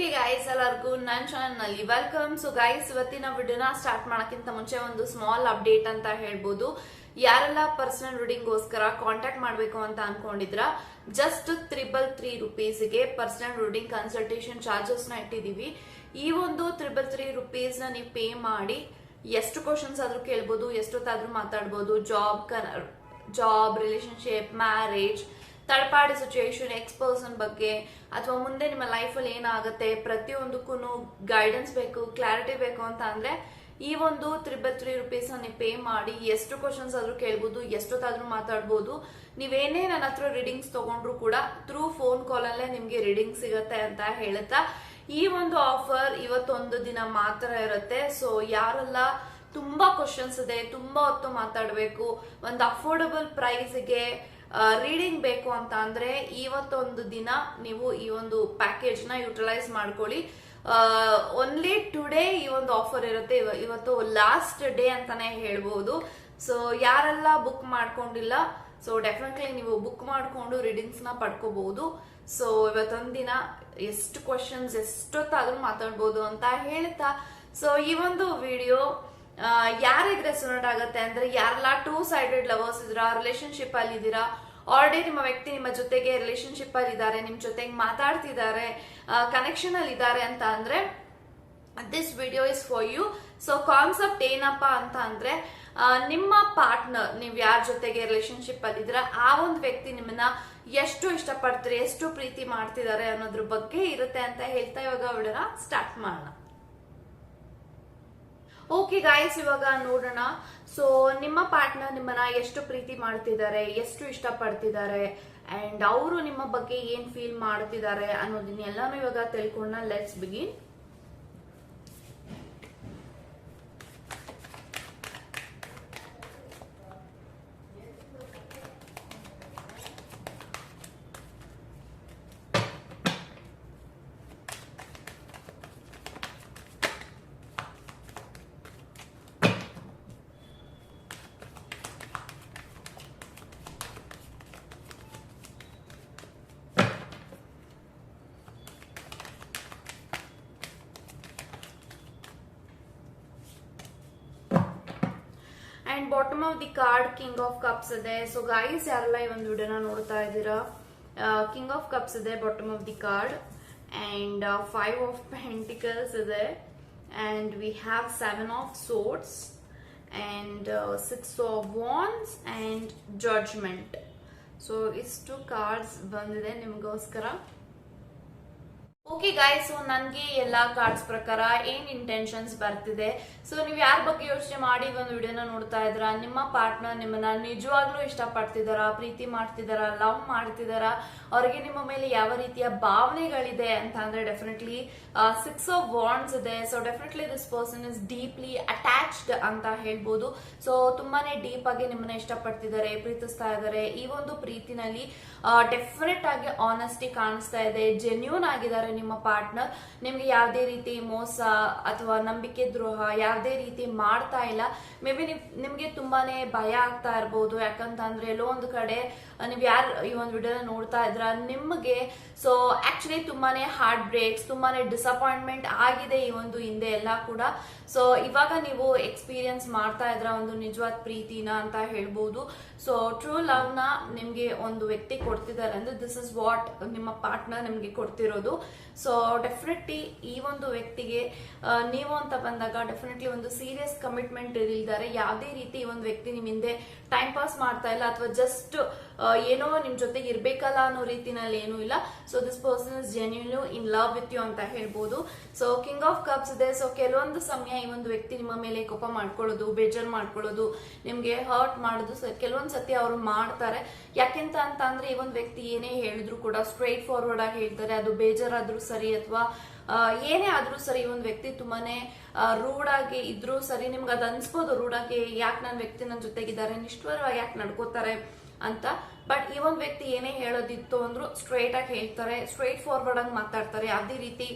Hey guys ಎಲ್ಲರಿಗೂ ನನ್ನ ಚಾನಲ್ನಲ್ಲಿ ವೆಲ್ಕಮ್ ಸೊ ಗೈಸ್ ಇವತ್ತಿನ ವಿಡಿಯೋನ ಸ್ಟಾರ್ಟ್ ಮಾಡೋಕ್ಕಿಂತ ಮುಂಚೆ ಒಂದು ಸ್ಮಾಲ್ ಅಪ್ಡೇಟ್ ಅಂತ ಹೇಳ್ಬೋದು. ಯಾರೆಲ್ಲ ಪರ್ಸನಲ್ ರೀಡಿಂಗ್ಗೋಸ್ಕರ ಕಾಂಟ್ಯಾಕ್ಟ್ ಮಾಡಬೇಕು ಅಂತ ಅನ್ಕೊಂಡಿದ್ರ ಜಸ್ಟ್ ತ್ರಿಬಲ್ ತ್ರೀ ರುಪೀಸ್ಗೆ ಪರ್ಸನಲ್ ರೀಡಿಂಗ್ ಕನ್ಸಲ್ಟೇಷನ್ ಚಾರ್ಜಸ್ನ ಇಟ್ಟಿದ್ದೀವಿ ಈ ಒಂದು ತ್ರಿಬಲ್ ತ್ರೀ ರುಪೀಸ್ನ ನೀವು ಪೇ ಮಾಡಿ, ಎಷ್ಟು ಕ್ವಶನ್ಸ್ ಆದರೂ ಕೇಳ್ಬೋದು, ಎಷ್ಟೊತ್ತಾದರೂ ಮಾತಾಡ್ಬೋದು ಜಾಬ್ ಜಾಬ್ ರಿಲೇಶನ್ಶಿಪ್ ಮ್ಯಾರೇಜ್ ತಡಪಾಡಿ ಸಿಚುಯೇಷನ್ ಎಕ್ಸ್ ಪರ್ಸನ್ ಬಗ್ಗೆ ಅಥವಾ ಮುಂದೆ ನಿಮ್ಮ ಲೈಫಲ್ಲಿ ಏನಾಗುತ್ತೆ ಪ್ರತಿಯೊಂದಕ್ಕೂ ಗೈಡೆನ್ಸ್ ಬೇಕು ಕ್ಲಾರಿಟಿ ಬೇಕು ಅಂತ ಅಂದರೆ ಈ ಒಂದು ತ್ರಿಬಲ್ ತ್ರೀ ರುಪೀಸ್ ನೀವು ಪೇ ಮಾಡಿ, ಎಷ್ಟು ಕ್ವಶನ್ಸ್ ಆದರೂ ಕೇಳ್ಬೋದು, ಎಷ್ಟೊತ್ತಾದರೂ ಮಾತಾಡ್ಬೋದು ನೀವೇನೇ ನನ್ನ ಹತ್ರ ರೀಡಿಂಗ್ಸ್ ತೊಗೊಂಡ್ರು ಕೂಡ ಥ್ರೂ ಫೋನ್ ಕಾಲಲ್ಲೇ ನಿಮಗೆ ರೀಡಿಂಗ್ ಸಿಗುತ್ತೆ ಅಂತ ಹೇಳುತ್ತಾ, ಈ ಒಂದು ಆಫರ್ ಇವತ್ತೊಂದು ದಿನ ಮಾತ್ರ ಇರುತ್ತೆ. ಸೊ ಯಾರೆಲ್ಲ ತುಂಬ ಕ್ವಶನ್ಸ್ ಇದೆ, ತುಂಬ ಹೊತ್ತು ಮಾತಾಡಬೇಕು, ಒಂದು ಅಫೋರ್ಡಬಲ್ ಪ್ರೈಸ್ಗೆ ರೀಡಿಂಗ್ ಬೇಕು ಅಂತ ಅಂದ್ರೆ ಇವತ್ತೊಂದು ದಿನ ನೀವು ಈ ಒಂದು ಪ್ಯಾಕೇಜ್ನ ಯುಟಿಲೈಸ್ ಮಾಡ್ಕೊಳ್ಳಿ. ಓನ್ಲಿ ಟುಡೇ ಈ ಒಂದು ಆಫರ್ ಇರುತ್ತೆ. ಇವ- ಇವತ್ತು ಲಾಸ್ಟ್ ಡೇ ಅಂತಾನೆ ಹೇಳ್ಬೋದು. ಸೊ ಯಾರೆಲ್ಲ ಬುಕ್ ಮಾಡ್ಕೊಂಡಿಲ್ಲ ಸೊ ಡೆಫಿನೆಟ್ಲಿ ನೀವು ಬುಕ್ ಮಾಡಿಕೊಂಡು ರೀಡಿಂಗ್ಸ್ನ ಪಡ್ಕೋಬಹುದು ಸೊ ಇವತ್ತೊಂದು ದಿನ ಎಷ್ಟು ಕ್ವಶನ್ಸ್ ಎಷ್ಟೊತ್ತಾದ್ರೂ ಮಾತಾಡ್ಬೋದು ಅಂತ ಹೇಳ್ತಾ. ಸೊ ಈ ಒಂದು ವಿಡಿಯೋ ಯಾರಿಗೆ ರೆಸೊನೇಟ್ ಆಗುತ್ತೆ ಅಂದ್ರೆ ಯಾರೆಲ್ಲ ಟೂ ಸೈಡೆಡ್ ಲವರ್ಸ್ ಇದ್ದೀರಾ ರಿಲೇಶನ್ಶಿಪ್ ಅಲ್ಲಿ ಇದ್ದೀರಾ ಆಲ್ರೆಡಿ ನಿಮ್ಮ ವ್ಯಕ್ತಿ ನಿಮ್ಮ ಜೊತೆಗೆ ರಿಲೇಶನ್ಶಿಪ್ ಅಲ್ಲಿ ಇದ್ದಾರೆ, ನಿಮ್ ಜೊತೆಗೆ ಮಾತಾಡ್ತಿದ್ದಾರೆ ಕನೆಕ್ಷನ್ ಅಲ್ಲಿ ಇದ್ದಾರೆ ಅಂತ ಅಂದ್ರೆ this video is for you so concept ಏನಪ್ಪ ಅಂತ ಅಂದ್ರೆ ನಿಮ್ಮ ಪಾರ್ಟ್ನರ್ ನೀವು ಯಾರ ಜೊತೆಗೆ ರಿಲೇಶನ್ಶಿಪ್ ಇದ್ರ ಆ ಒಂದು ವ್ಯಕ್ತಿ ನಿಮ್ಮನ್ನ ಎಷ್ಟು ಇಷ್ಟಪಡ್ತೀರಿ, ಎಷ್ಟು ಪ್ರೀತಿ ಮಾಡ್ತಿದ್ದಾರೆ ಅನ್ನೋದ್ರ ಬಗ್ಗೆ ಇರುತ್ತೆ ಅಂತ ಹೇಳ್ತಾ ಇವಾಗ ವಿಡಿಯೋನ ಸ್ಟಾರ್ಟ್ ಮಾಡೋಣ. ಓಕೆ ಗಾಯ್ಸ್ ಇವಾಗ ನೋಡೋಣ. ಸೊ ನಿಮ್ಮ ಪಾರ್ಟ್ನರ್ ನಿಮ್ಮನ್ನ ಎಷ್ಟು ಪ್ರೀತಿ ಮಾಡ್ತಿದ್ದಾರೆ, ಎಷ್ಟು ಇಷ್ಟಪಡ್ತಿದ್ದಾರೆ ಅಂಡ್ ಅವರು ನಿಮ್ಮ ಬಗ್ಗೆ ಏನ್ ಫೀಲ್ ಮಾಡ್ತಿದ್ದಾರೆ ಅನ್ನೋದನ್ನೆಲ್ಲಾನು ಇವಾಗ ತಿಳ್ಕೊಂಡ let's begin and bottom of the card king of cups ಇದೆ. ಸೊ ಗೈಸ್ ಯಾರೆಲ್ಲ ಈ ಒಂದು ವಿಡಿಯೋನ ನೋಡ್ತಾ ಇದ್ದೀರಾ ಕಿಂಗ್ ಆಫ್ ಕಪ್ಸ್ ಇದೆ bottom of the card and five of pentacles ಇದೆ. And we have seven of swords and six of wands and judgement so ಇಷ್ಟು ಕಾರ್ಡ್ಸ್ ಬಂದಿದೆ ನಿಮಗೋಸ್ಕರ. ಓಕೆ ಗಾಯ್ಸ್ ಸೊ ನನಗೆ ಎಲ್ಲ ಕಾರ್ಡ್ಸ್ ಪ್ರಕಾರ ಏನ್ ಇಂಟೆನ್ಷನ್ಸ್ ಬರ್ತಿದೆ? ಸೊ ನೀವು ಯಾರ ಬಗ್ಗೆ ಯೋಚನೆ ಮಾಡಿ ಒಂದು ವಿಡಿಯೋನ ನೋಡ್ತಾ ಇದ್ದೀರಾ? ನಿಮ್ಮ ಪಾರ್ಟ್ನರ್ ನಿಮ್ಮನ್ನ ನಿಜವಾಗ್ಲೂ ಇಷ್ಟಪಡ್ತಿದ್ದಾರಾ? ಪ್ರೀತಿ ಮಾಡ್ತಿದ್ದಾರಾ? ಲವ್ ಮಾಡ್ತಿದ್ದಾರಾ? ಅವ್ರಿಗೆ ನಿಮ್ಮ ಮೇಲೆ ಯಾವ ರೀತಿಯ ಭಾವನೆಗಳಿದೆ ಅಂತ ಅಂದ್ರೆ ಡೆಫಿನೆಟ್ಲಿ ಸಿಕ್ಸ್ ಆಫ್ ವಾಂಡ್ಸ್ ಇದೆ. So definitely this person is deeply attached ಅಂತ ಹೇಳ್ಬೋದು. ಸೊ ತುಂಬಾನೇ ಡೀಪ್ ಆಗಿ ನಿಮ್ಮನ್ನ ಇಷ್ಟಪಡ್ತಿದ್ದಾರೆ, ಪ್ರೀತಿಸ್ತಾ ಇದ್ದಾರೆ. ಈ ಒಂದು ಪ್ರೀತಿನಲ್ಲಿ ಡೆಫಿನೆಟ್ ಆಗಿ ಆನೆಸ್ಟಿ ಕಾಣಿಸ್ತಾ ಇದೆ ಜೆನ್ಯೂನ್ ಆಗಿದ್ದಾರೆ ನಿಮ್ಮ ಪಾರ್ಟ್ನರ್ ನಿಮ್ಗೆ ಯಾವುದೇ ರೀತಿ ಮೋಸ ಅಥವಾ ನಂಬಿಕೆ ದ್ರೋಹ ಯಾವುದೇ ರೀತಿ ಮಾಡ್ತಾ ಇಲ್ಲ, ಮೇ ಬಿ ನಿಮ್ಗೆ ತುಂಬಾನೇ ಭಯ ಆಗ್ತಾ ಇರ್ಬೋದು. ಯಾಕಂತಂದ್ರೆ ಎಲ್ಲೋ ಒಂದು ಕಡೆ ನೀವು ಯಾರು ಈ ಒಂದು ವಿಡಿಯೋನ ನೋಡ್ತಾ ಇದ್ರ, ನಿಮಗೆ ಸೊ ಆಕ್ಚುಲಿ ತುಂಬಾನೇ ಹಾರ್ಟ್ ಬ್ರೇಕ್ಸ್ ತುಂಬಾನೇ ಡಿಸಪಾಯಿಂಟ್ಮೆಂಟ್ ಆಗಿದೆ ಈ ಒಂದು ಹಿಂದೆ ಎಲ್ಲ ಕೂಡ. ಸೊ ಇವಾಗ ನೀವು ಎಕ್ಸ್ಪೀರಿಯನ್ಸ್ ಮಾಡ್ತಾ ಇದ್ರ ಒಂದು ನಿಜವಾದ ಪ್ರೀತಿನ ಅಂತ ಹೇಳ್ಬೋದು. ಸೊ ಟ್ರೂ ಲವ್ನ ನಿಮ್ಗೆ ಒಂದು ವ್ಯಕ್ತಿ ಕೊಡ್ತಿದ್ದಾರೆ ಅಂದ್ರೆ ದಿಸ್ ಇಸ್ ವಾಟ್ ನಿಮ್ಮ ಪಾರ್ಟ್ನರ್ ನಿಮ್ಗೆ ಕೊಡ್ತಿರೋದು. ಸೊ ಡೆಫಿನೆಟ್ಲಿ ಈ ಒಂದು ವ್ಯಕ್ತಿಗೆ ನೀವು ಅಂತ ಬಂದಾಗ ಡೆಫಿನೆಟ್ಲಿ ಒಂದು ಸೀರಿಯಸ್ ಕಮಿಟ್ಮೆಂಟ್ ಇರಿದ್ದಾರೆ ಯಾವುದೇ ರೀತಿ ಈ ಒಂದು ವ್ಯಕ್ತಿ ನಿಮ್ಮ ಹಿಂದೆ ಟೈಮ್ ಪಾಸ್ ಮಾಡ್ತಾ ಇಲ್ಲ ಅಥವಾ ಜಸ್ಟ್ ಏನೋ ನಿಮ್ ಜೊತೆಗೆ ಇರ್ಬೇಕಲ್ಲ ಅನ್ನೋ ರೀತಿನಲ್ಲಿ ಏನೂ ಇಲ್ಲ. So this person is genuine in love with you ಅಂತ ಹೇಳ್ಬೋದು. ಸೊ ಕಿಂಗ್ ಆಫ್ ಕಪ್ಸ್ ಇದೆ. ಸೊ ಕೆಲವೊಂದು ಸಮಯ ಈ ಒಂದು ವ್ಯಕ್ತಿ ನಿಮ್ಮ ಮೇಲೆ ಕೋಪ ಮಾಡ್ಕೊಳ್ಳೋದು, ಬೇಜಾರ್ ಮಾಡ್ಕೊಳ್ಳೋದು, ನಿಮ್ಗೆ ಹರ್ಟ್ ಮಾಡೋದು. ಸೊ ಕೆಲವೊಂದ್ ಸತಿ ಅವರು ಮಾಡ್ತಾರೆ. ಯಾಕೆಂತ ಅಂತ ಅಂದ್ರೆ ಈ ಒಂದು ವ್ಯಕ್ತಿ ಏನೇ ಹೇಳಿದ್ರು ಕೂಡ ಸ್ಟ್ರೈಟ್ ಫಾರ್ವರ್ಡ್ ಆಗಿ ಹೇಳ್ತಾರೆ. ಅದು ಬೇಜಾರಾದ್ರೂ ಸರಿ ಅಥವಾ ಏನೇ ಆದ್ರೂ ಸರಿ ಒಂದು ವ್ಯಕ್ತಿ ತುಂಬಾನೇ ರೂಡ್ ಆಗಿ ಇದ್ರೂ ಸರಿ ನಿಮ್ಗೆ ಅದು ಅನ್ಸ್ಬೋದು. ರೂಡ್ ಆಗಿ ಯಾಕೆ ನನ್ನ ವ್ಯಕ್ತಿ ನನ್ನ ಜೊತೆಗಿದ್ದಾರೆ? ನಿಷ್ಠುರವಾಗಿ ಯಾಕೆ ನಡ್ಕೋತಾರೆ? ಅಂತ. ಬಟ್ ಈ ಒಂದು ವ್ಯಕ್ತಿ ಏನೇ ಹೇಳೋದಿತ್ತು ಅಂದ್ರು ಸ್ಟ್ರೇಟ್ ಆಗಿ ಹೇಳ್ತಾರೆ ಸ್ಟ್ರೈಟ್ ಫಾರ್ವರ್ಡ್ ಆಗಿ ಮಾತಾಡ್ತಾರೆ. ಯಾವುದೇ ರೀತಿ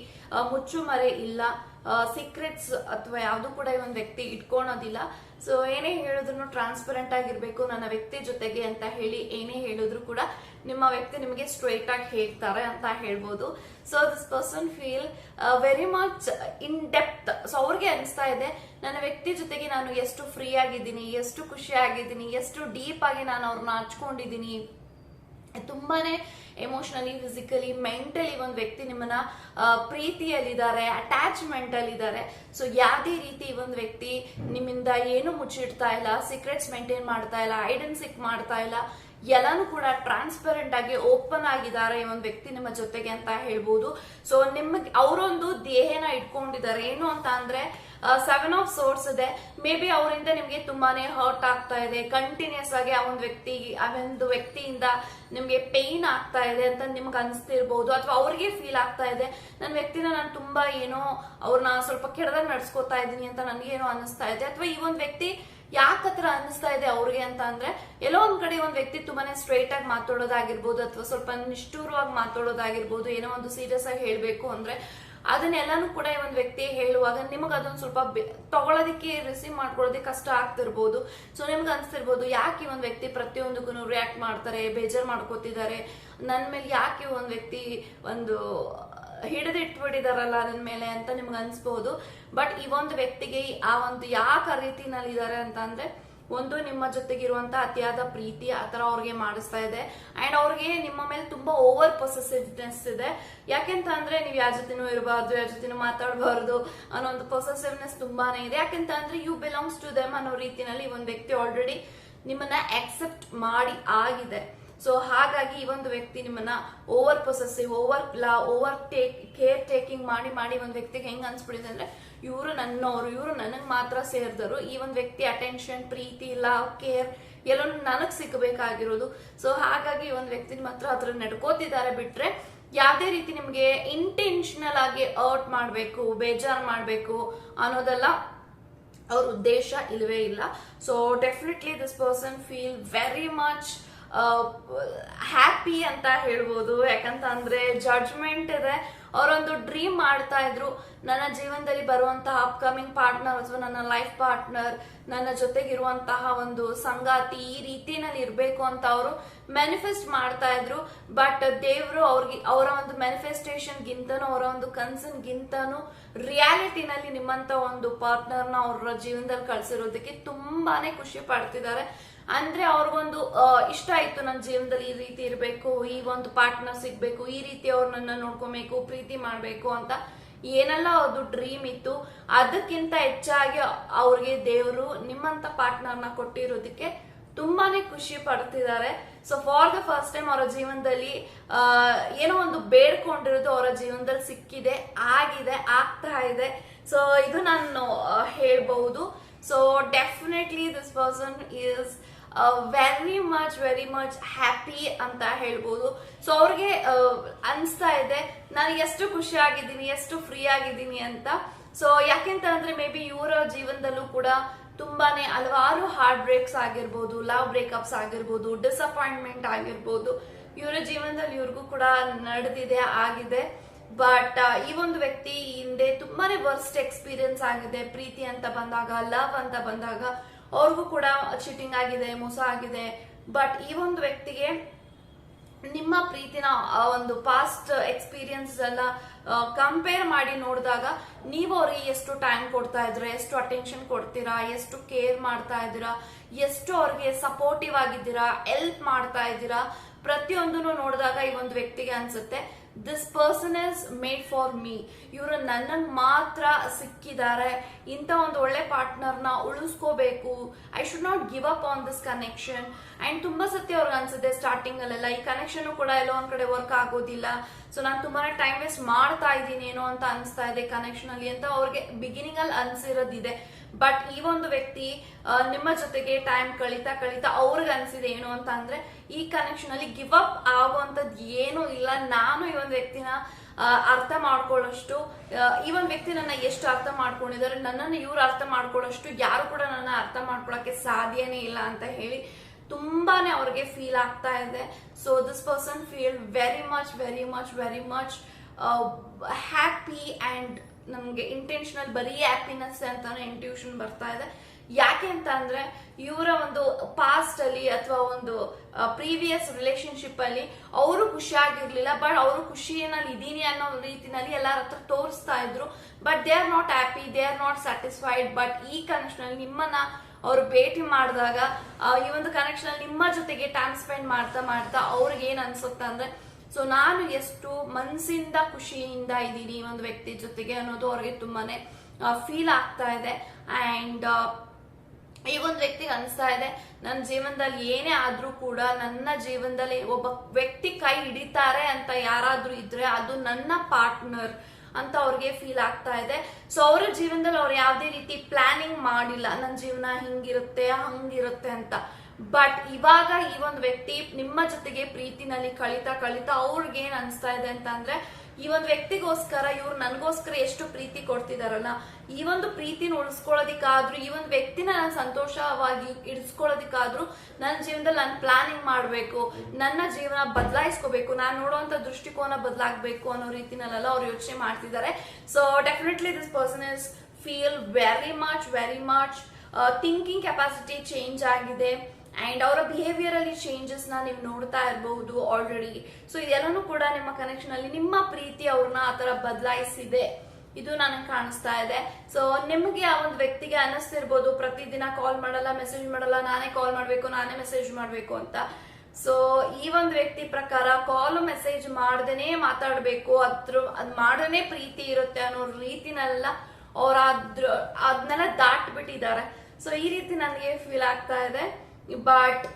ಮುಚ್ಚುಮರೆ ಇಲ್ಲ. ಸೀಕ್ರೆಟ್ಸ್ ಅಥವಾ ಯಾವುದು ಕೂಡ ಈ ಒಂದು ವ್ಯಕ್ತಿ ಇಟ್ಕೊಳೋದಿಲ್ಲ. ಸೊ ಏನೇ ಹೇಳಿದ್ರು ಟ್ರಾನ್ಸ್ಪರೆಂಟ್ ಆಗಿರ್ಬೇಕು, ನನ್ನ ವ್ಯಕ್ತಿ ಜೊತೆಗೆ ಅಂತ ಹೇಳಿ ಏನೇ ಹೇಳಿದ್ರು ಕೂಡ ನಿಮ್ಮ ವ್ಯಕ್ತಿ ನಿಮಗೆ ಸ್ಟ್ರೈಟ್ ಆಗಿ ಹೇಳ್ತಾರೆ ಅಂತ ಹೇಳ್ಬೋದು. So this person feel very much in depth so ಅವ್ರಿಗೆ ಅನಿಸ್ತಾ ಇದೆ, ನನ್ನ ವ್ಯಕ್ತಿ ಜೊತೆಗೆ ನಾನು ಎಷ್ಟು ಫ್ರೀ ಆಗಿದ್ದೀನಿ, ಎಷ್ಟು ಖುಷಿ ಆಗಿದ್ದೀನಿ, ಎಷ್ಟು ಡೀಪ್ ಆಗಿ ನಾನು ಅವ್ರನ್ನ ಹಚ್ಕೊಂಡಿದ್ದೀನಿ ತುಂಬಾನೇ ಎಮೋಷನಲಿ ಫಿಸಿಕಲಿ ಮೆಂಟಲಿ ಒಂದು ವ್ಯಕ್ತಿ ನಿಮ್ಮನ್ನ ಪ್ರೀತಿಯಲ್ಲಿದ್ದಾರೆ ಅಟ್ಯಾಚ್ಮೆಂಟ್ ಅಲ್ಲಿದ್ದಾರೆ ಸೊ ಯಾವುದೇ ರೀತಿ ಒಂದು ವ್ಯಕ್ತಿ ನಿಮ್ಮಿಂದ ಏನು ಮುಚ್ಚಿಡ್ತಾ ಇಲ್ಲ ಸೀಕ್ರೆಟ್ಸ್ ಮೇಂಟೈನ್ ಮಾಡ್ತಾ ಇಲ್ಲ ಐಡೆಂಟ್ ಸಿಕ್ ಮಾಡ್ತಾ ಇಲ್ಲ ಎಲ್ಲಾನು ಕೂಡ ಟ್ರಾನ್ಸ್ಪರೆಂಟ್ ಆಗಿ ಓಪನ್ ಆಗಿದ್ದಾರೆ ಈ ಒಂದು ವ್ಯಕ್ತಿ ನಿಮ್ಮ ಜೊತೆಗೆ ಅಂತ ಹೇಳ್ಬೋದು. ಸೊ ನಿಮಗೆ ಅವರೊಂದು ದೇಹನ ಇಟ್ಕೊಂಡಿದ್ದಾರೆ. ಏನು ಅಂತ ಅಂದ್ರೆ ಸೆವೆನ್ ಆಫ್ ಸೋರ್ಸ್ ಇದೆ. ಮೇ ಬಿ ಅವರಿಂದ ನಿಮಗೆ ತುಂಬಾನೇ ಹರ್ಟ್ ಆಗ್ತಾ ಇದೆ. ಕಂಟಿನ್ಯೂಸ್ ಆಗಿ ಆ ಒಂದು ವ್ಯಕ್ತಿ, ಆ ಒಂದು ವ್ಯಕ್ತಿಯಿಂದ ನಿಮ್ಗೆ ಪೇನ್ ಆಗ್ತಾ ಇದೆ ಅಂತ ನಿಮ್ಗೆ ಅನಿಸ್ತಿರ್ಬೋದು ಅಥವಾ ಅವ್ರಿಗೆ ಫೀಲ್ ಆಗ್ತಾ ಇದೆ. ನನ್ನ ವ್ಯಕ್ತಿನ ನಾನು ತುಂಬಾ ಏನೋ ಅವ್ರನ್ನ ಸ್ವಲ್ಪ ಕೆಡದಾಗ ನಡ್ಸ್ಕೊತಾ ಇದ್ದೀನಿ ಅಂತ ನನಗೇನೋ ಅನಿಸ್ತಾ ಇದೆ. ಅಥವಾ ಈ ಒಂದು ವ್ಯಕ್ತಿ ಯಾಕತ್ರ ಅನಿಸ್ತಾ ಇದೆ ಅವ್ರಿಗೆ ಅಂತ ಅಂದ್ರೆ ಎಲ್ಲೋ ಒಂದ್ ಕಡೆ ಒಂದ್ ವ್ಯಕ್ತಿ ತುಂಬಾನೇ ಸ್ಟ್ರೈಟ್ ಆಗಿ ಮಾತಾಡೋದಾಗಿರ್ಬೋದು ಅಥವಾ ಸ್ವಲ್ಪ ನಿಷ್ಠೂರವಾಗಿ ಮಾತಾಡೋದಾಗಿರ್ಬೋದು ಏನೋ ಒಂದು ಸೀರಿಯಸ್ ಆಗಿ ಹೇಳ್ಬೇಕು ಅಂದ್ರೆ ಅದನ್ನೆಲ್ಲಾನು ಕೂಡ ಈ ಒಂದು ವ್ಯಕ್ತಿ ಹೇಳುವಾಗ ನಿಮಗೆ ಅದೊಂದು ಸ್ವಲ್ಪ ತಗೊಳ್ಳೋದಕ್ಕೆ ರಿಸೀವ್ ಮಾಡ್ಕೊಳ್ಳೋದಕ್ಕೆ ಕಷ್ಟ ಆಗ್ತಿರ್ಬೋದು. ಸೊ ನಿಮ್ಗೆ ಅನ್ಸ್ತಿರ್ಬೋದು ಯಾಕೆ ಈ ಒಂದು ವ್ಯಕ್ತಿ ಪ್ರತಿಯೊಂದಕ್ಕೂ ರಿಯಾಕ್ಟ್ ಮಾಡ್ತಾರೆ, ಬೇಜಾರ್ ಮಾಡ್ಕೋತಿದ್ದಾರೆ. ನನ್ನ ಮೇಲೆ ಯಾಕೆ ಒಂದು ವ್ಯಕ್ತಿ ಒಂದು ಹಿಡಿದಿಟ್ಬಿಟ್ಟಿದಾರಲ್ಲ ಅದನ್ ಮೇಲೆ ಅಂತ ನಿಮ್ಗೆ ಅನ್ಸ್ಬೋದು. ಬಟ್ ಈ ಒಂದು ವ್ಯಕ್ತಿಗೆ ಆ ಒಂದು ಯಾಕ ರೀತಿನಲ್ಲಿ ಇದ್ದಾರೆ ಅಂತ ಅಂದ್ರೆ, ಒಂದು ನಿಮ್ಮ ಜೊತೆಗಿರುವಂತ ಅತಿಯಾದ ಪ್ರೀತಿ ಆ ತರ ಅವ್ರಿಗೆ ಮಾಡಿಸ್ತಾ ಇದೆ. ಅಂಡ್ ಅವ್ರಿಗೆ ನಿಮ್ಮ ಮೇಲೆ ತುಂಬಾ ಓವರ್ ಪೊಸೆಸಿವ್ನೆಸ್ ಇದೆ. ಯಾಕೆಂತ ಅಂದ್ರೆ ನೀವು ಯಾವ ಜೊತೆನೂ ಇರಬಾರ್ದು ಯಾವ ಜೊತೆನೂ ಮಾತಾಡಬಾರ್ದು ಅನ್ನೋ ಒಂದು ಪೊಸೆಸಿವ್ನೆಸ್ ತುಂಬಾನೇ ಇದೆ. ಯಾಕೆಂತ ಅಂದ್ರೆ ಯು ಬಿಲಾಂಗ್ಸ್ ಟು ದೆಮ್ ಅನ್ನೋ ರೀತಿನಲ್ಲಿ ಒಂದು ವ್ಯಕ್ತಿ ಆಲ್ರೆಡಿ ನಿಮ್ಮನ್ನ ಅಕ್ಸೆಪ್ಟ್ ಮಾಡಿ ಆಗಿದೆ. ಸೊ ಹಾಗಾಗಿ ಈ ಒಂದು ವ್ಯಕ್ತಿ ನಿಮ್ಮನ್ನ over possessive overly over take care taking ಮಾಡಿ ಮಾಡಿ ಒಂದು ವ್ಯಕ್ತಿಗೆ ಹೆಂಗ್ ಅನ್ಸ್ಬಿಡಿದೆ ಅಂದ್ರೆ, ಇವರು ನನ್ನವರು ಇವರು ನನಗ್ ಮಾತ್ರ ಸೇರಿದರು. ಈ ಒಂದು ವ್ಯಕ್ತಿ ಅಟೆನ್ಷನ್ ಪ್ರೀತಿ ಲವ್ ಕೇರ್ ಎಲ್ಲನೂ ನನಗ್ ಸಿಗಬೇಕಾಗಿರೋದು. ಸೊ ಹಾಗಾಗಿ ಈ ಒಂದು ವ್ಯಕ್ತಿ ಮಾತ್ರ ಅದ್ರ ನಡ್ಕೋತಿದ್ದಾರೆ ಬಿಟ್ರೆ, ಯಾವುದೇ ರೀತಿ ನಿಮಗೆ ಇಂಟೆನ್ಷನಲ್ ಆಗಿ ಅರ್ಟ್ ಮಾಡಬೇಕು, ಬೇಜಾರ್ ಮಾಡಬೇಕು ಅನ್ನೋದೆಲ್ಲ ಅವ್ರ ಉದ್ದೇಶ ಇಲ್ವೇ ಇಲ್ಲ. So definitely this person feel very much happy ಅಂತ ಹೇಳ್ಬೋದು. ಯಾಕಂತ ಅಂದ್ರೆ ಜಡ್ಜ್ಮೆಂಟ್ ಇದೆ. ಅವರೊಂದು ಡ್ರೀಮ್ ಮಾಡ್ತಾ ಇದ್ರು. ನನ್ನ ಜೀವನದಲ್ಲಿ ಬರುವಂತಹ ಅಪ್ಕಮಿಂಗ್ ಪಾರ್ಟ್ನರ್ ಅಥವಾ ನನ್ನ ಲೈಫ್ ಪಾರ್ಟ್ನರ್ ನನ್ನ ಜೊತೆಗಿರುವಂತಹ ಒಂದು ಸಂಗಾತಿ ಈ ರೀತಿನಲ್ಲಿ ಇರಬೇಕು ಅಂತ ಅವರು ಮ್ಯಾನಿಫೆಸ್ಟ್ ಮಾಡ್ತಾ ಇದ್ರು. ಬಟ್ ದೇವರು ಅವ್ರಿಗೆ, ಅವರ ಒಂದು ಮ್ಯಾನಿಫೆಸ್ಟೇಷನ್ ಗಿಂತನೂ, ಅವರ ಒಂದು ಕನ್ಸನ್ ಗಿಂತನೂ ರಿಯಾಲಿಟಿನಲ್ಲಿ ನಿಮ್ಮಂತ ಒಂದು ಪಾರ್ಟ್ನರ್ನ ಅವರ ಜೀವನದಲ್ಲಿ ಕಳಿಸಿರೋದಕ್ಕೆ ತುಂಬಾನೇ ಖುಷಿ ಪಡ್ತಿದ್ದಾರೆ. ಅಂದ್ರೆ ಅವ್ರಿಗೊಂದು ಇಷ್ಟ ಆಯ್ತು ನನ್ನ ಜೀವನದಲ್ಲಿ ಈ ರೀತಿ ಇರಬೇಕು, ಈ ಒಂದು ಪಾರ್ಟ್ನರ್ ಸಿಗ್ಬೇಕು, ಈ ರೀತಿ ಅವ್ರು ನನ್ನ ನೋಡ್ಕೊಬೇಕು, ಪ್ರೀತಿ ಮಾಡ್ಬೇಕು ಅಂತ ಏನೆಲ್ಲ ಅದು ಡ್ರೀಮ್ ಇತ್ತು, ಅದಕ್ಕಿಂತ ಹೆಚ್ಚಾಗಿ ಅವ್ರಿಗೆ ದೇವರು ನಿಮ್ಮಂತ ಪಾರ್ಟ್ನರ್ನ ಕೊಟ್ಟಿರೋದಕ್ಕೆ ತುಂಬಾನೇ ಖುಷಿ ಪಡ್ತಿದ್ದಾರೆ. So for the first time ಅವರ ಜೀವನದಲ್ಲಿ ಏನೋ ಒಂದು ಬೇಡ್ಕೊಂಡಿರೋದು ಅವರ ಜೀವನದಲ್ಲಿ ಸಿಕ್ಕಿದೆ, ಆಗಿದೆ, ಆಗ್ತಾ ಇದೆ. ಸೊ ಇದು ನಾನು ಹೇಳ್ಬಹುದು. So definitely this person is very much very much happy ಅಂತ ಹೇಳ್ಬೋದು. ಸೊ ಅವ್ರಿಗೆ ಅನಿಸ್ತಾ ಇದೆ, ನಾನು ಎಷ್ಟು ಖುಷಿ ಆಗಿದ್ದೀನಿ, ಎಷ್ಟು ಫ್ರೀ ಆಗಿದ್ದೀನಿ ಅಂತ. ಸೊ ಯಾಕೆಂತ ಅಂದ್ರೆ ಮೇ ಬಿ ಇವರ ಜೀವನದಲ್ಲೂ ಕೂಡ ತುಂಬಾನೇ ಹಲವಾರು ಹಾರ್ಟ್ ಬ್ರೇಕ್ಸ್ ಆಗಿರ್ಬೋದು ಲವ್ ಬ್ರೇಕಪ್ಸ್ ಆಗಿರ್ಬೋದು ಡಿಸಪಾಯಿಂಟ್ಮೆಂಟ್ ಆಗಿರ್ಬೋದು. ಇವರ ಜೀವನದಲ್ಲಿ ಇವ್ರಿಗೂ ಕೂಡ ನಡೆದಿದೆ, ಆಗಿದೆ. ಬಟ್ ಈ ಒಂದು ವ್ಯಕ್ತಿ ಹಿಂದೆ ತುಂಬಾನೇ ವರ್ಸ್ಟ್ ಎಕ್ಸ್ಪೀರಿಯನ್ಸ್ ಆಗಿದೆ. ಪ್ರೀತಿ ಅಂತ ಬಂದಾಗ ಲವ್ ಅಂತ ಬಂದಾಗ ಅವ್ರಿಗೂ ಕೂಡ ಚೀಟಿಂಗ್ ಆಗಿದೆ, ಮೋಸ ಆಗಿದೆ. ಬಟ್ ಈ ಒಂದು ವ್ಯಕ್ತಿಗೆ ನಿಮ್ಮ ಪ್ರೀತಿನ, ಆ ಒಂದು ಪಾಸ್ಟ್ ಎಕ್ಸ್ಪೀರಿಯನ್ಸ್ ಎಲ್ಲ ಕಂಪೇರ್ ಮಾಡಿ ನೋಡಿದಾಗ ನೀವು ಅವ್ರಿಗೆ ಎಷ್ಟು ಟೈಮ್ ಕೊಡ್ತಾ ಇದ್ರ, ಎಷ್ಟು ಅಟೆನ್ಷನ್ ಕೊಡ್ತೀರಾ, ಎಷ್ಟು ಕೇರ್ ಮಾಡ್ತಾ ಇದ್ದೀರಾ ಎಷ್ಟು ಅವ್ರಿಗೆ ಸಪೋರ್ಟಿವ್ ಆಗಿದ್ದೀರಾ ಎಲ್ಪ್ ಮಾಡ್ತಾ ಇದ್ದೀರಾ, ಪ್ರತಿಯೊಂದನ್ನು ನೋಡಿದಾಗ ಈ ಒಂದು ವ್ಯಕ್ತಿಗೆ ಅನ್ಸುತ್ತೆ. This person is made for me ಇವರು ನನ್ನನ್ನು ಮಾತ್ರ ಸಿಕ್ಕಿದ್ದಾರೆ. ಇಂಥ ಒಂದು ಒಳ್ಳೆ ಪಾರ್ಟ್ನರ್ನ ಉಳಿಸ್ಕೋಬೇಕು. I should not give up on this connection and ತುಂಬ ಸತಿ ಅವ್ರಿಗೆ ಅನ್ಸುತ್ತೆ ಸ್ಟಾರ್ಟಿಂಗಲ್ಲೆಲ್ಲ ಈ ಕನೆಕ್ಷನ್ ಕೂಡ ಎಲ್ಲೋ ಒಂದು ಕಡೆ ವರ್ಕ್ ಆಗೋದಿಲ್ಲ. ಸೊ ನಾನು ತುಂಬಾ ಟೈಮ್ ವೇಸ್ಟ್ ಮಾಡ್ತಾ ಇದ್ದೀನಿ ಏನೋ ಅಂತ ಅನಿಸ್ತಾ ಇದೆ ಕನೆಕ್ಷನಲ್ಲಿ ಅಂತ ಅವ್ರಿಗೆ ಬಿಗಿನಿಂಗಲ್ಲಿ ಅನ್ಸಿರೋದಿದೆ. ಬಟ್ ಈ ಒಂದು ವ್ಯಕ್ತಿ ನಿಮ್ಮ ಜೊತೆಗೆ ಟೈಮ್ ಕಳೀತಾ ಕಳೀತಾ ಅವ್ರಿಗೆ ಅನ್ಸಿದೆ ಏನು ಅಂತ ಅಂದ್ರೆ, ಈ ಕನೆಕ್ಷನ್ ಅಲ್ಲಿ ಗಿವ್ ಅಪ್ ಆಗುವಂತದ್ದು ಏನೂ ಇಲ್ಲ. ನಾನು ಈ ಒಂದು ವ್ಯಕ್ತಿನ ಅರ್ಥ ಮಾಡ್ಕೊಳ್ಳೋಷ್ಟು ಈ ಒಂದು ವ್ಯಕ್ತಿ ನನ್ನ ಎಷ್ಟು ಅರ್ಥ ಮಾಡ್ಕೊಂಡಿದ್ದಾರೆ, ನನ್ನನ್ನು ಇವ್ರು ಅರ್ಥ ಮಾಡ್ಕೊಳ್ಳೋಷ್ಟು ಯಾರು ಕೂಡ ನನ್ನ ಅರ್ಥ ಮಾಡ್ಕೊಳಕ್ಕೆ ಸಾಧ್ಯನೇ ಇಲ್ಲ ಅಂತ ಹೇಳಿ ತುಂಬಾನೇ ಅವ್ರಿಗೆ ಫೀಲ್ ಆಗ್ತಾ ಇದೆ. So this person feel very much very much very much happy and ನಮ್ಗೆ ಇಂಟೆನ್ಷನಲ್ ಬರೀ ಹ್ಯಾಪಿನೆಸ್ ಅಂತಾನೆ ಇಂಟ್ಯೂಷನ್ ಬರ್ತಾ ಇದೆ. ಯಾಕೆ ಅಂತ ಅಂದ್ರೆ, ಇವರ ಒಂದು ಪಾಸ್ಟ್ ಅಲ್ಲಿ ಅಥವಾ ಒಂದು ಪ್ರೀವಿಯಸ್ ರಿಲೇಶನ್ಶಿಪ್ ಅಲ್ಲಿ ಅವರು ಖುಷಿಯಾಗಿರ್ಲಿಲ್ಲ ಬಟ್ ಅವರು ಖುಷಿಯಲ್ಲಿ ಇದೀನಿ ಅನ್ನೋ ರೀತಿನಲ್ಲಿ ಎಲ್ಲರ ಹತ್ರ ತೋರಿಸ್ತಾ ಇದ್ರು. But they are not happy they are not satisfied but ಈ ಕನೆಕ್ಷನಲ್ಲಿ ನಿಮ್ಮನ್ನ ಅವ್ರು ಭೇಟಿ ಮಾಡಿದಾಗ ಈ ಒಂದು ಕನೆಕ್ಷನ್ ನಿಮ್ಮ ಜೊತೆಗೆ ಟೈಮ್ ಸ್ಪೆಂಡ್ ಮಾಡ್ತಾ ಮಾಡ್ತಾ ಅವ್ರಿಗೆ ಏನ್ ಅನ್ಸುತ್ತೆ ಅಂದ್ರೆ ಸೊ ನಾನು ಎಷ್ಟು ಮನಸ್ಸಿಂದ, ಖುಷಿಯಿಂದ ಇದ್ದೀನಿ ಒಂದು ವ್ಯಕ್ತಿ ಜೊತೆಗೆ ಅನ್ನೋದು ಅವ್ರಿಗೆ ತುಂಬಾನೇ ಫೀಲ್ ಆಗ್ತಾ ಇದೆ. ಆ್ಯಂಡ್ ಈ ಒಂದು ವ್ಯಕ್ತಿಗೆ ಅನಿಸ್ತಾ ಇದೆ, ನನ್ನ ಜೀವನದಲ್ಲಿ ಏನೇ ಆದ್ರೂ ಕೂಡ ನನ್ನ ಜೀವನದಲ್ಲಿ ಒಬ್ಬ ವ್ಯಕ್ತಿ ಕೈ ಹಿಡಿತಾರೆ ಅಂತ ಯಾರಾದರೂ ಇದ್ರೆ ಅದು ನನ್ನ ಪಾರ್ಟ್ನರ್ ಅಂತ ಅವ್ರಿಗೆ ಫೀಲ್ ಆಗ್ತಾ ಇದೆ. ಸೊ ಅವರ ಜೀವನದಲ್ಲಿ ಅವ್ರು ಯಾವುದೇ ರೀತಿ ಪ್ಲಾನಿಂಗ್ ಮಾಡಿಲ್ಲ, ನನ್ನ ಜೀವನ ಹಿಂಗಿರುತ್ತೆ, ಹಂಗಿರುತ್ತೆ ಅಂತ. ಬಟ್ ಇವಾಗ ಈ ಒಂದು ವ್ಯಕ್ತಿ ನಿಮ್ಮ ಜೊತೆಗೆ ಪ್ರೀತಿನಲ್ಲಿ ಕಳಿತಾ ಕಳಿತಾ ಅವ್ರಿಗೆ ಏನ್ ಅನ್ಸ್ತಾ ಇದೆ ಅಂತ ಅಂದ್ರೆ ಈ ಒಂದು ವ್ಯಕ್ತಿಗೋಸ್ಕರ ಇವ್ರು ನನ್ಗೋಸ್ಕರ ಎಷ್ಟು ಪ್ರೀತಿ ಕೊಡ್ತಿದಾರಲ್ಲ, ಈ ಒಂದು ಪ್ರೀತಿನ ಉಳಿಸ್ಕೊಳ್ಳೋದಿಕ್ಕಾದ್ರೂ, ಈ ಒಂದು ವ್ಯಕ್ತಿನ ನಾನು ಸಂತೋಷವಾಗಿ ಇಡಿಸ್ಕೊಳ್ಳೋದಿಕ್ಕಾದ್ರೂ ನನ್ನ ಜೀವನದಲ್ಲಿ ನಾನು ಪ್ಲಾನಿಂಗ್ ಮಾಡಬೇಕು, ನನ್ನ ಜೀವನ ಬದಲಾಯಿಸ್ಕೋಬೇಕು, ನಾನು ನೋಡುವಂತ ದೃಷ್ಟಿಕೋನ ಬದಲಾಗಬೇಕು ಅನ್ನೋ ರೀತಿನಲ್ಲೆಲ್ಲ ಅವ್ರು ಯೋಚನೆ ಮಾಡ್ತಿದ್ದಾರೆ so definitely this person is feel very much very much thinking capacity change ಆಗಿದೆ. ಅಂಡ್ ಅವರ ಬಿಹೇವಿಯರಲ್ಲಿ ಚೇಂಜಸ್ನ ನೀವು ನೋಡ್ತಾ ಇರಬಹುದು ಆಲ್ರೆಡಿ ಸೊ ಇದೆಲ್ಲನೂ ಕೂಡ ನಿಮ್ಮ ಕನೆಕ್ಷನಲ್ಲಿ ನಿಮ್ಮ ಪ್ರೀತಿ ಅವ್ರನ್ನ ಆ ಥರ ಬದಲಾಯಿಸಿದೆ. ಇದು ನನಗೆ ಕಾಣಿಸ್ತಾ ಇದೆ. ಸೊ ನಿಮಗೆ ಆ ಒಂದು ವ್ಯಕ್ತಿಗೆ ಅನ್ನಿಸ್ತಿರ್ಬೋದು ಪ್ರತಿದಿನ ಕಾಲ್ ಮಾಡಲ್ಲ ಮೆಸೇಜ್ ಮಾಡಲ್ಲ, ನಾನೇ ಕಾಲ್ ಮಾಡಬೇಕು, ನಾನೇ ಮೆಸೇಜ್ ಮಾಡಬೇಕು ಅಂತ. ಸೊ ಈ ಒಂದು ವ್ಯಕ್ತಿ ಪ್ರಕಾರ ಕಾಲ್ ಮೆಸೇಜ್ ಮಾಡ್ದೇನೆ ಮಾತಾಡಬೇಕು, ಅದ್ರ, ಅದು ಮಾಡನೇ ಪ್ರೀತಿ ಇರುತ್ತೆ ಅನ್ನೋ ರೀತಿನೆಲ್ಲ ಅವ್ರ ಅದ್ರ ಅದನ್ನೆಲ್ಲ ದಾಟ್ಬಿಟ್ಟಿದ್ದಾರೆ. ಸೊ ಈ ರೀತಿ ನನಗೆ ಫೀಲ್ ಆಗ್ತಾ ಇದೆ. ಬಟ್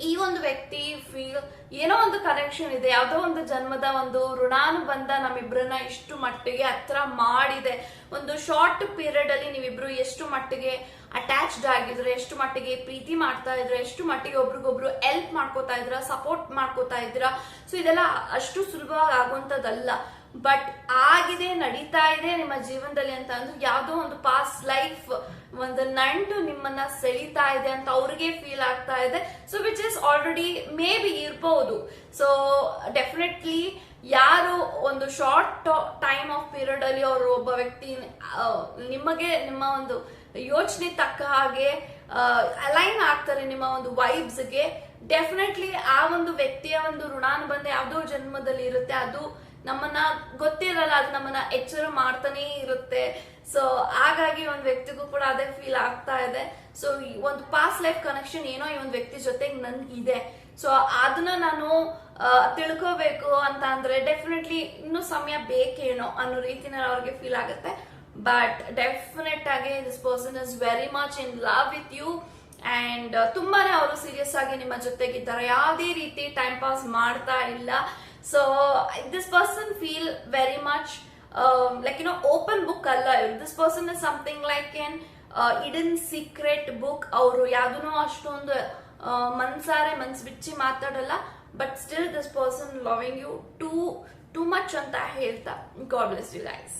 ಈ ಒಂದು ವ್ಯಕ್ತಿ ಫೀಲ್ ಏನೋ ಒಂದು ಕನೆಕ್ಷನ್ ಇದೆ. ಯಾವುದೋ ಒಂದು ಜನ್ಮದ ಒಂದು ಋಣಾನುಬಂಧ ನಮ್ಮಿಬ್ಬರನ್ನ ಇಷ್ಟು ಮಟ್ಟಿಗೆ ಹತ್ರ ಮಾಡಿದೆ. ಒಂದು ಶಾರ್ಟ್ ಪೀರಿಯಡ್ ಅಲ್ಲಿ ನೀವಿಬ್ರು ಎಷ್ಟು ಮಟ್ಟಿಗೆ ಅಟ್ಯಾಚ್ಡ್ ಆಗಿದ್ರು, ಎಷ್ಟು ಮಟ್ಟಿಗೆ ಪ್ರೀತಿ ಮಾಡ್ತಾ ಇದ್ರು, ಎಷ್ಟು ಮಟ್ಟಿಗೆ ಒಬ್ರಿಗೊಬ್ರು ಹೆಲ್ಪ್ ಮಾಡ್ಕೋತಾ ಇದ್ರ ಸಪೋರ್ಟ್ ಮಾಡ್ಕೋತಾ ಇದ್ರ. ಸೊ ಇದೆಲ್ಲ ಅಷ್ಟು ಸುಲಭವಾಗಿ ಆಗುವಂತದ್ದಲ್ಲ ಬಟ್ ಆಗಿದೆ, ನಡೀತಾ ಇದೆ ನಿಮ್ಮ ಜೀವನದಲ್ಲಿ ಅಂತ ಅಂದ್ರೆ ಯಾವುದೋ ಒಂದು ಪಾಸ್ಟ್ ಲೈಫ್ ಒಂದು ನಂಟು ನಿಮ್ಮನ್ನ ಸೆಳೀತಾ ಇದೆ ಅಂತ ಅವ್ರಿಗೆ ಫೀಲ್ ಆಗ್ತಾ ಇದೆ. So which is already maybe ಇರ್ಬೋದು. ಸೊ ಡೆಫಿನೆಟ್ಲಿ ಯಾರು ಒಂದು ಶಾರ್ಟ್ ಟೈಮ್ ಆಫ್ ಪೀರಿಯಡ್ ಅಲ್ಲಿ ಅವರು ಒಬ್ಬ ವ್ಯಕ್ತಿ ನಿಮಗೆ ನಿಮ್ಮ ಒಂದು ಯೋಚನೆ ತಕ್ಕ ಹಾಗೆ ಅಲೈನ್ ಆಗ್ತಾರೆ ನಿಮ್ಮ ಒಂದು ವೈಬ್ಸ್ಗೆ ಡೆಫಿನೆಟ್ಲಿ ಆ ಒಂದು ವ್ಯಕ್ತಿಯ ಒಂದು ಋಣಾನುಬಂಧ ಯಾವುದೋ ಜನ್ಮದಲ್ಲಿ ಇರುತ್ತೆ. ಅದು ನಮ್ಮನ್ನ ಗೊತ್ತಿರಲ್ಲ, ಅದು ನಮ್ಮನ್ನ ಎಚ್ಚರ ಮಾಡ್ತಾನೆ ಇರುತ್ತೆ. ಸೊ ಹಾಗಾಗಿ ಒಂದು ವ್ಯಕ್ತಿಗೂ ಕೂಡ ಅದೇ ಫೀಲ್ ಆಗ್ತಾ ಇದೆ. ಸೊ ಒಂದು ಪಾಸ್ಟ್ ಲೈಫ್ ಕನೆಕ್ಷನ್ ಏನೋ ಈ ಒಂದು ವ್ಯಕ್ತಿ ಜೊತೆಗೆ ಇದೆ. ಸೊ ಅದನ್ನ ನಾನು ತಿಳ್ಕೋಬೇಕು ಅಂತ ಅಂದ್ರೆ ಡೆಫಿನೆಟ್ಲಿ ಇನ್ನೂ ಸಮಯ ಬೇಕೇನೋ ಅನ್ನೋ ರೀತಿನಲ್ಲಿ ಅವ್ರಿಗೆ ಫೀಲ್ ಆಗುತ್ತೆ. ಬಟ್ ಡೆಫಿನೆಟ್ ಆಗಿ this person is very much in love with you and ತುಂಬಾನೇ ಅವರು ಸೀರಿಯಸ್ ಆಗಿ ನಿಮ್ಮ ಜೊತೆಗಿದ್ದಾರೆ. ಯಾವುದೇ ರೀತಿ ಟೈಮ್ ಪಾಸ್ ಮಾಡ್ತಾ ಇಲ್ಲ. So this person feel very much like you know open book ಅಲ್ಲ ಇವ್ರು this person is something like an hidden secret book ಅವರು ಯಾವ್ದೂ ಅಷ್ಟೊಂದು ಮನ್ಸಾರೆ ಮನ್ಸ್ ಬಿಚ್ಚಿ ಮಾತಾಡಲ್ಲ but still this person loving you too too much ಅಂತ ಹೇಳ್ತಾ ಗಾಡ್ ಬ್ಲೆಸ್ ಯು ಗೈಸ್